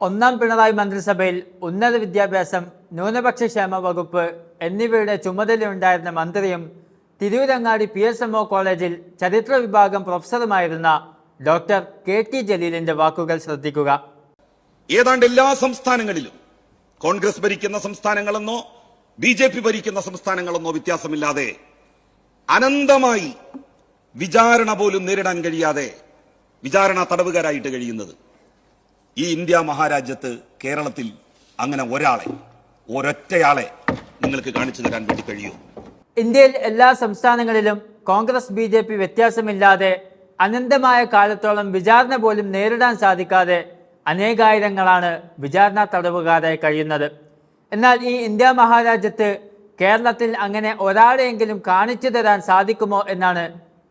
ഒന്നാം പിണറായി മന്ത്രിസഭയിൽ ഉന്നത വിദ്യാഭ്യാസം ന്യൂനപക്ഷ ക്ഷേമ വകുപ്പ് എന്നിവയുടെ ചുമതലയുണ്ടായിരുന്ന മന്ത്രിയും Tirurangadi P S M O കോളേജിൽ ചരിത്ര വിഭാഗം പ്രൊഫസറുമായിരുന്ന ഡോക്ടർ കെ ടി ജലീലിന്റെ വാക്കുകൾ ശ്രദ്ധിക്കുക. ഏതാണ്ട് എല്ലാ സംസ്ഥാനങ്ങളിലും കോൺഗ്രസ് ഭരിക്കുന്ന സംസ്ഥാനങ്ങളെന്നോ ബി ജെ പി ഭരിക്കുന്ന സംസ്ഥാനങ്ങളെന്നോ വ്യത്യാസമില്ലാതെ അനന്തമായി വിചാരണ പോലും നേരിടാൻ കഴിയാതെ വിചാരണ തടവുകാരായിട്ട് കഴിയുന്നത്. ഈ ഇന്ത്യ മഹാരാജ്യത്ത് കേരളത്തിൽ അങ്ങനെ ഒരാളെ ഒരൊറ്റയാളെ നിങ്ങൾക്ക് കാണിച്ചു തരാൻ വേണ്ടി കഴിയൂ. ഇന്ത്യയിൽ എല്ലാ സംസ്ഥാനങ്ങളിലും കോൺഗ്രസ് ബി ജെ പി വ്യത്യാസമില്ലാതെ അനന്തമായ കാലത്തോളം വിചാരണ പോലും നേരിടാൻ സാധിക്കാതെ അനേകായിരങ്ങളാണ് വിചാരണ തടവുകാരായി കഴിയുന്നത്. എന്നാൽ ഈ ഇന്ത്യ മഹാരാജ്യത്ത് കേരളത്തിൽ അങ്ങനെ ഒരാളെയെങ്കിലും കാണിച്ചു തരാൻ സാധിക്കുമോ എന്നാണ്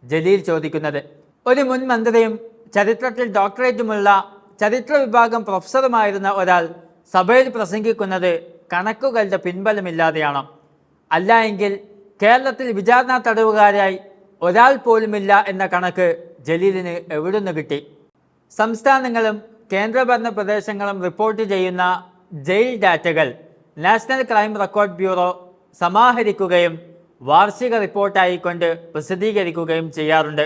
ജലീൽ ചോദിക്കുന്നത്. ഒരു മുൻ മന്ത്രിയും ചരിത്രത്തിൽ ഡോക്ടറേറ്റുമുള്ള ചരിത്ര വിഭാഗം പ്രൊഫസറുമായിരുന്ന ഒരാൾ സഭയിൽ പ്രസംഗിക്കുന്നത് കണക്കുകളുടെ പിൻബലമില്ലാതെയാണ്. അല്ല എങ്കിൽ കേരളത്തിൽ വിചാരണ തടവുകാരായി ഒരാൾ പോലുമില്ല എന്ന കണക്ക് ജലീലിന് എവിടുന്ന് കിട്ടി? സംസ്ഥാനങ്ങളും കേന്ദ്രഭരണ പ്രദേശങ്ങളും റിപ്പോർട്ട് ചെയ്യുന്ന ജയിൽ ഡാറ്റകൾ നാഷണൽ ക്രൈം റെക്കോർഡ് ബ്യൂറോ സമാഹരിക്കുകയും വാർഷിക റിപ്പോർട്ടായിക്കൊണ്ട് പ്രസിദ്ധീകരിക്കുകയും ചെയ്യാറുണ്ട്.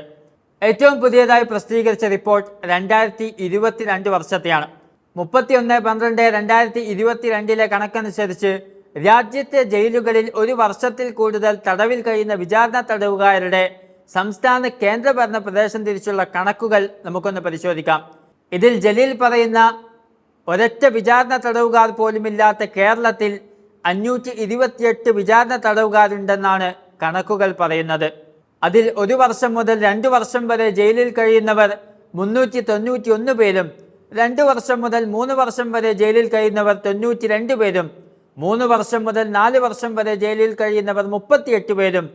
ഏറ്റവും പുതിയതായി പ്രസിദ്ധീകരിച്ച റിപ്പോർട്ട് രണ്ടായിരത്തി ഇരുപത്തിരണ്ട് വർഷത്തെയാണ്. മുപ്പത്തിയൊന്ന് പന്ത്രണ്ട് രണ്ടായിരത്തി ഇരുപത്തിരണ്ടിലെ കണക്കനുസരിച്ച് രാജ്യത്തെ ജയിലുകളിൽ ഒരു വർഷത്തിൽ കൂടുതൽ തടവിൽ കഴിയുന്ന വിചാരണ തടവുകാരുടെ സംസ്ഥാന കേന്ദ്രഭരണ പ്രദേശം തിരിച്ചുള്ള കണക്കുകൾ നമുക്കൊന്ന് പരിശോധിക്കാം. ഇതിൽ ജലീൽ പറയുന്ന ഒരൊറ്റ വിചാരണ തടവുകാർ പോലുമില്ലാത്ത കേരളത്തിൽ അഞ്ഞൂറ്റി ഇരുപത്തിയെട്ട് വിചാരണ തടവുകാരുണ്ടെന്നാണ് കണക്കുകൾ പറയുന്നത്. അതിൽ ഒരു വർഷം മുതൽ രണ്ടു വർഷം വരെ ജയിലിൽ കഴിയുന്നവർ മുന്നൂറ്റി തൊണ്ണൂറ്റി ഒന്ന് പേരും രണ്ടു വർഷം മുതൽ മൂന്ന് വർഷം വരെ ജയിലിൽ കഴിയുന്നവർ തൊണ്ണൂറ്റി രണ്ട് പേരും മൂന്ന് വർഷം മുതൽ നാല് വർഷം വരെ ജയിലിൽ കഴിയുന്നവർ മുപ്പത്തിയെട്ട് പേരും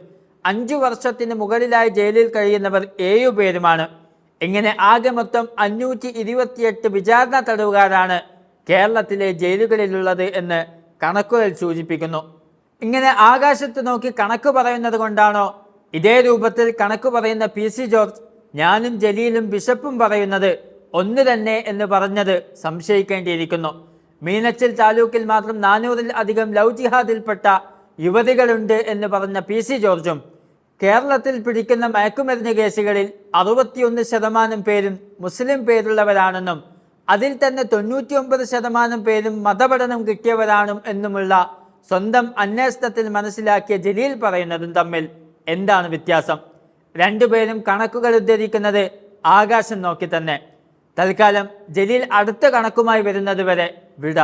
അഞ്ചു വർഷത്തിന് മുകളിലായി ജയിലിൽ കഴിയുന്നവർ ഏഴു പേരുമാണ്. ഇങ്ങനെ ആകെ മൊത്തം അഞ്ഞൂറ്റി ഇരുപത്തിയെട്ട് വിചാരണ തടവുകാരാണ് കേരളത്തിലെ ജയിലുകളിലുള്ളത് എന്ന് കണക്കുകൾ സൂചിപ്പിക്കുന്നു. ഇങ്ങനെ ആകാശത്ത് നോക്കി കണക്ക് പറയുന്നത് കൊണ്ടാണോ ഇതേ രൂപത്തിൽ കണക്ക് പറയുന്ന പി സി ജോർജ് ഞാനും ജലീലും ബിഷപ്പും പറയുന്നത് ഒന്ന് തന്നെ എന്ന് പറഞ്ഞത് സംശയിക്കേണ്ടിയിരിക്കുന്നു. മീനച്ചിൽ താലൂക്കിൽ മാത്രം നാനൂറിൽ അധികം ലവ് ജിഹാദിൽപ്പെട്ട യുവതികളുണ്ട് എന്ന് പറഞ്ഞ പി സി ജോർജും കേരളത്തിൽ പിടിക്കുന്ന മയക്കുമരുന്ന് കേസുകളിൽ അറുപത്തിയൊന്ന് ശതമാനം പേരും മുസ്ലിം പേരുള്ളവരാണെന്നും അതിൽ തന്നെ തൊണ്ണൂറ്റിയൊമ്പത് ശതമാനം പേരും മതപഠനം കിട്ടിയവരാണും എന്നുമുള്ള സ്വന്തം അന്വേഷണത്തിൽ മനസ്സിലാക്കിയ ജലീൽ പറയുന്നതും തമ്മിൽ. എന്താണ് വ്യത്യാസം? രണ്ടുപേരും കണക്കുകൾ ഉദ്ധരിക്കുന്നത് ആകാശം നോക്കി തന്നെ തൽക്കാലം ജലീൽ അടുത്ത കണക്കുമായി വരുന്നത് വരെ വിട.